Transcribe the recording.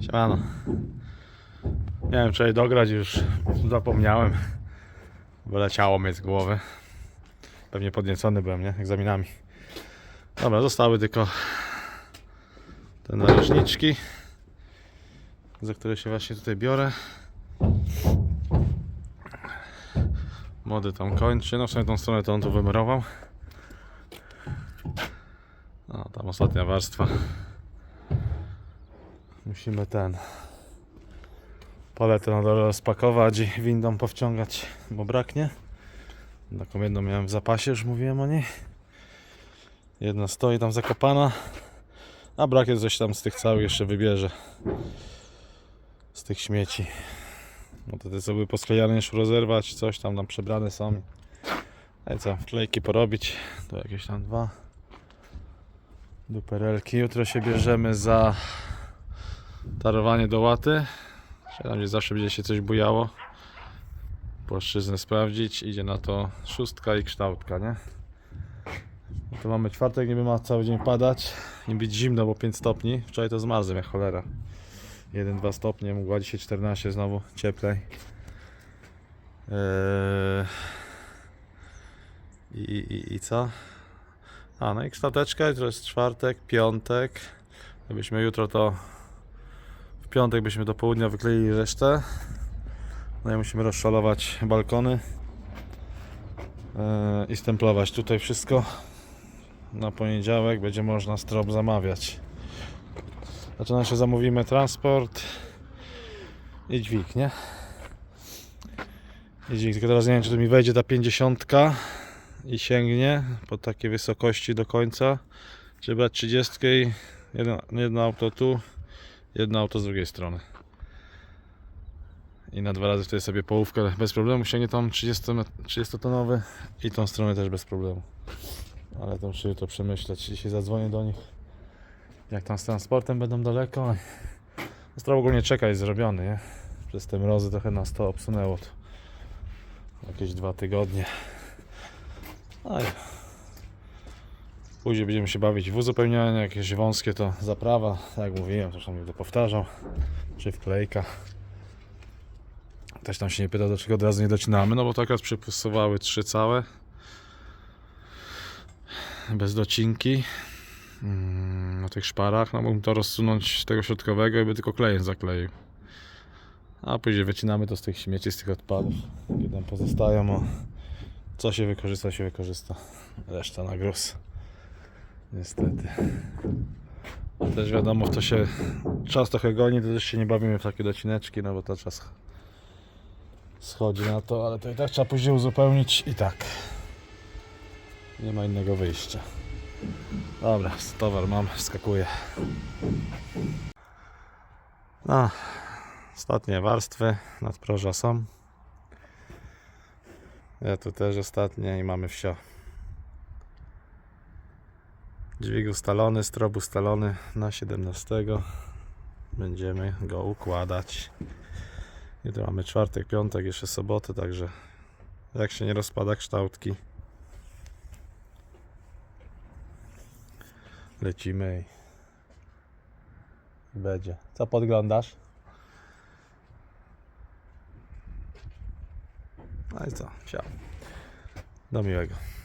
Siemano. Miałem wczoraj dograć, już zapomniałem. Wyleciało mnie z głowy. Pewnie podniecony byłem, nie? Egzaminami. Dobra, zostały tylko te należniczki, za które się właśnie tutaj biorę. Młody tam kończy. No w sumie tą stronę to on tu wymerował. No, tam ostatnia warstwa. Musimy ten paletę na dole rozpakować i windą powciągać, bo braknie. Taką jedną miałem w zapasie, już mówiłem o niej. Jedna stoi tam zakopana, a brak jest coś tam z tych całych jeszcze wybierze. Z tych śmieci. No to te co były posklejane już rozerwać, coś tam tam przebrane są. A i co, wklejki porobić. To jakieś tam dwa duperelki. Jutro się bierzemy za tarowanie do łaty. Tam gdzie zawsze będzie się coś bujało. Płaszczyznę sprawdzić. Idzie na to szóstka i kształtka, nie? No to mamy czwartek, niby ma cały dzień padać i być zimno, bo 5 stopni. Wczoraj to zmarzłem jak cholera. 1-2 stopnie, mgła dzisiaj 14 znowu, cieplej. Eee... I, i, I co? A, no i kształteczka, to jest czwartek, piątek. Gdybyśmy jutro to piątek byśmy do południa wykleili resztę. No i musimy rozszalować balkony e, i stemplować tutaj wszystko. Na poniedziałek będzie można strop zamawiać. Zaczyna się zamówimy transport i dźwig, nie? I dźwig, tylko teraz nie wiem czy to mi wejdzie ta 50 i sięgnie po takiej wysokości do końca. Czy brać 30 i jedno, jedno auto tu, jedno auto z drugiej strony. I na dwa razy wtedy sobie połówkę bez problemu sięgnie tam 30, met- 30-tonowy i tą stronę też bez problemu. Ale to muszę to przemyśleć. Dzisiaj zadzwonię do nich. Jak tam z transportem będą daleko. Strop ogólnie czeka jest zrobiony, nie? Przez te mrozy trochę nas to obsunęło. Jakieś dwa tygodnie. Aj. Później będziemy się bawić w uzupełnianie, jakieś wąskie to zaprawa, tak jak mówiłem, zresztą będę powtarzał, czy wklejka. Ktoś tam się nie pyta, dlaczego od razu nie docinamy, no bo to akurat przypusowały trzy całe, bez docinki, mm, na tych szparach, no mógłbym to rozsunąć tego środkowego i by tylko klejem zakleił. A później wycinamy to z tych śmieci, z tych odpadów, które tam pozostają, o co się wykorzysta, się wykorzysta. Reszta na gruz. Niestety. A też wiadomo, w to się czas trochę goni, to też się nie bawimy w takie docineczki, no bo to czas schodzi na to, ale to i tak trzeba później uzupełnić i tak. Nie ma innego wyjścia. Dobra, towar mam, wskakuję. No, ostatnie warstwy nadproża są. Ja tu też ostatnie i mamy wsio. Dźwig ustalony, strop ustalony na 17. Będziemy go układać. Jutro mamy czwartek, piątek, jeszcze sobotę, także jak się nie rozpada kształtki, lecimy i będzie. Co podglądasz? No i co? Siał. Do miłego.